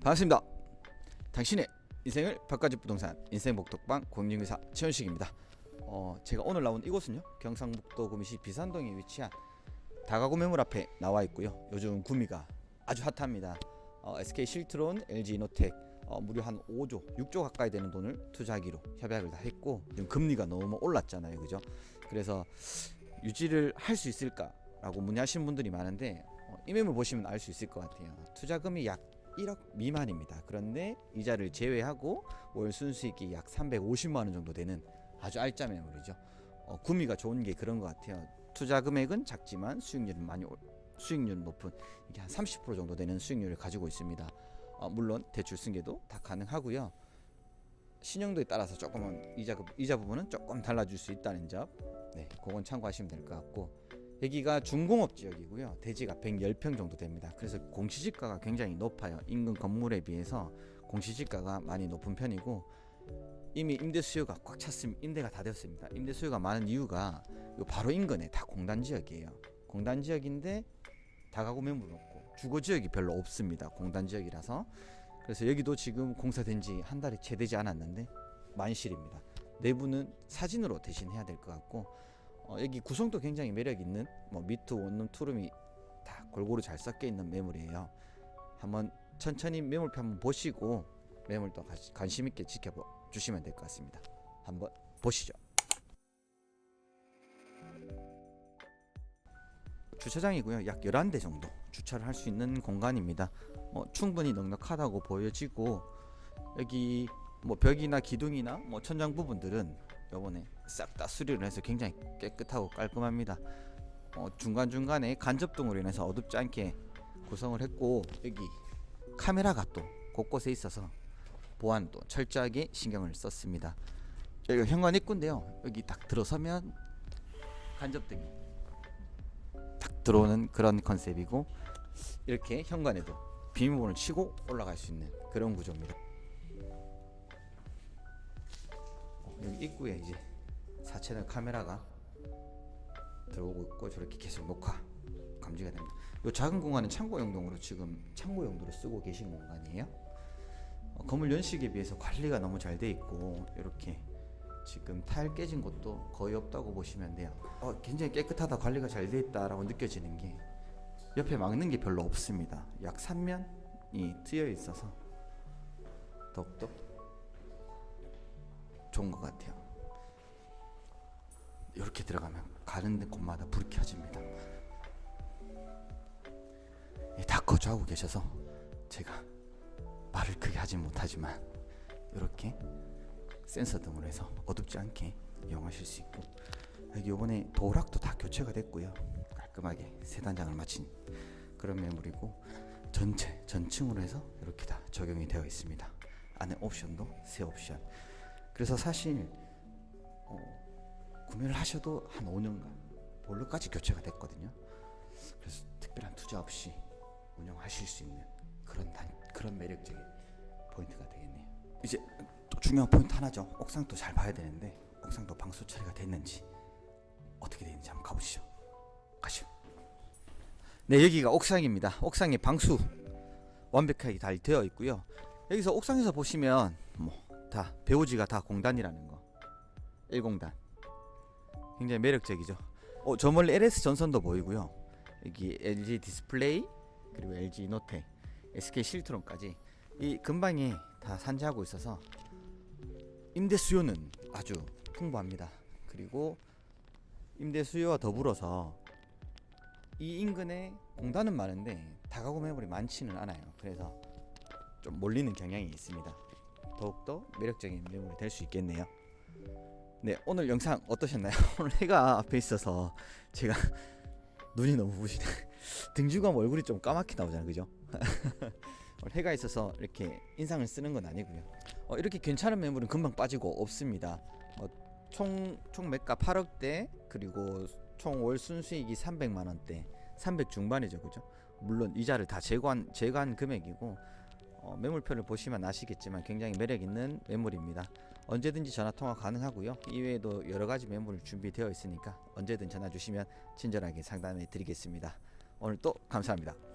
반갑습니다. 당신의 인생을 바꿔줄 부동산 인생 목톡방 공인중개사 최현식입니다. 어, 제가 오늘 나온 이곳은요 경상북도 구미시 비산동에 위치한 다가구 매물 앞에 나와 있고요. 요즘 구미가 아주 핫합니다. 어, SK 실트론, LG 이노텍 어, 무려 한 5조, 6조 가까이 되는 돈을 투자하기로 협약을 다 했고 지금 금리가 너무 올랐잖아요, 그죠? 그래서 유지를 할 수 있을까라고 문의하시는 분들이 많은데 어, 이 매물 보시면 알 수 있을 것 같아요. 투자금이 약 1억 미만입니다. 그런데 이자를 제외하고 월 순수익이 약 350만 원 정도 되는 아주 알짜 매물이죠. 어, 구미가 좋은 게 그런 것 같아요. 투자 금액은 작지만 수익률은 많이 올- 수익률 높은 이게 한 30% 정도 되는 수익률을 가지고 있습니다. 어, 물론 대출 승계도 다 가능하고요. 신용도에 따라서 조금은 이자 그- 이자 부분은 조금 달라질 수 있다는 점, 네, 그건 참고하시면 될 것 같고 여기가 중공업 지역이고요. 대지가 110평 정도 됩니다. 그래서 공시지가가 굉장히 높아요. 인근 건물에 비해서 공시지가가 많이 높은 편이고 이미 임대 수요가 꽉 찼습니다. 임대가 다 되었습니다. 임대 수요가 많은 이유가 요 바로 인근에 다 공단 지역이에요. 공단 지역인데 다가구 매물 없고 주거 지역이 별로 없습니다. 공단 지역이라서 그래서 여기도 지금 공사된 지 한 달이 채 되지 않았는데 만실입니다. 내부는 사진으로 대신 해야 될 것 같고 어, 여기 구성도 굉장히 매력 있는 뭐 미투 원룸 투룸이 다 골고루 잘 섞여 있는 매물이에요. 한번 천천히 매물표 한번 보시고 매물도 가- 관심 있게 지켜보 주시면 될 것 같습니다. 한번 보시죠. 주차장이고요. 약 11대 정도 주차를 할 수 있는 공간입니다. 어, 충분히 넉넉하다고 보여지고 여기 뭐 벽이나 기둥이나 뭐 천장 부분들은 요번에 싹 다 수리를 해서 굉장히 깨끗하고 깔끔합니다. 어, 중간중간에 간접등으로 인해서 어둡지 않게 구성을 했고 여기 카메라가 또 곳곳에 있어서 보안도 철저하게 신경을 썼습니다. 여기가 현관 입구인데요. 여기 딱 들어서면 간접등이 딱 들어오는 그런 컨셉이고 이렇게 현관에도 비밀번호를 치고 올라갈 수 있는 그런 구조입니다. 어, 여기 입구에 이제 4채널 카메라가 들어오고 있고 저렇게 계속 녹화 감지가 됩니다. 이 작은 공간은 창고 용도로 지금 창고 용도로 쓰고 계신 공간이에요. 어, 건물 연식에 비해서 관리가 너무 잘 돼 있고 이렇게 지금 타일 깨진 곳도 거의 없다고 보시면 돼요. 어, 굉장히 깨끗하다 관리가 잘 돼 있다라고 느껴지는 게 옆에 막는 게 별로 없습니다. 약 3면이 트여 있어서 더욱더 좋은 것 같아요. 이렇게 들어가면 가는 데 곳마다 불이 켜집니다. 예, 다 거주하고 계셔서 제가 말을 크게 하진 못하지만 이렇게 센서 등으로 해서 어둡지 않게 이용하실 수 있고 이번에 도락도 다 교체가 됐고요. 깔끔하게 세 단장을 마친 그런 매물이고 전체 전층으로 해서 이렇게 다 적용이 되어 있습니다. 안에 옵션도 새 옵션. 그래서 사실 어, 구매를 하셔도 한 5년간 볼로까지 교체가 됐거든요. 그래서 특별한 투자 없이 운영하실 수 있는 그런 단, 그런 매력적인 포인트가 되겠네요. 이제 또 중요한 포인트 하나죠. 옥상도 잘 봐야 되는데 옥상도 방수 처리가 됐는지 어떻게 되는지 한번 가보시죠. 가시죠. 네 여기가 옥상입니다. 옥상에 방수 완벽하게 잘 되어 있고요. 여기서 옥상에서 보시면 뭐 다 배우지가 다 공단이라는 거 1공단 굉장히 매력적이죠. 어, 저 멀리 LS 전선도 보이고요. 여기 LG 디스플레이 그리고 LG 이노텍, SK 실트론까지 이 근방에 다 산재하고 있어서 임대 수요는 아주 풍부합니다. 그리고 임대 수요와 더불어서 이 인근에 공단은 많은데 다가구 매물이 많지는 않아요. 그래서 좀 몰리는 경향이 있습니다. 더욱더 매력적인 매물이 될 수 있겠네요. 네, 오늘 영상 어떠셨나요? 오늘 해가 앞에 있어서 제가 눈이 너무 부시네. 등주감 얼굴이 좀 까맣게 나오잖아요, 그죠? 해가 있어서 이렇게 인상을 쓰는 건 아니고요. 어, 이렇게 괜찮은 매물은 금방 빠지고 없습니다. 어, 총, 총 매가 8억대 그리고 총 월 순수익이 300만 원대, 300 중반이죠, 그죠? 물론 이자를 다 제거한 제거한 금액이고 어, 매물표를 보시면 아시겠지만 굉장히 매력 있는 매물입니다. 언제든지 전화 통화 가능하고요. 이외에도 여러 가지 매물 준비되어 있으니까 언제든 전화 주시면 친절하게 상담해 드리겠습니다. 오늘 또 감사합니다.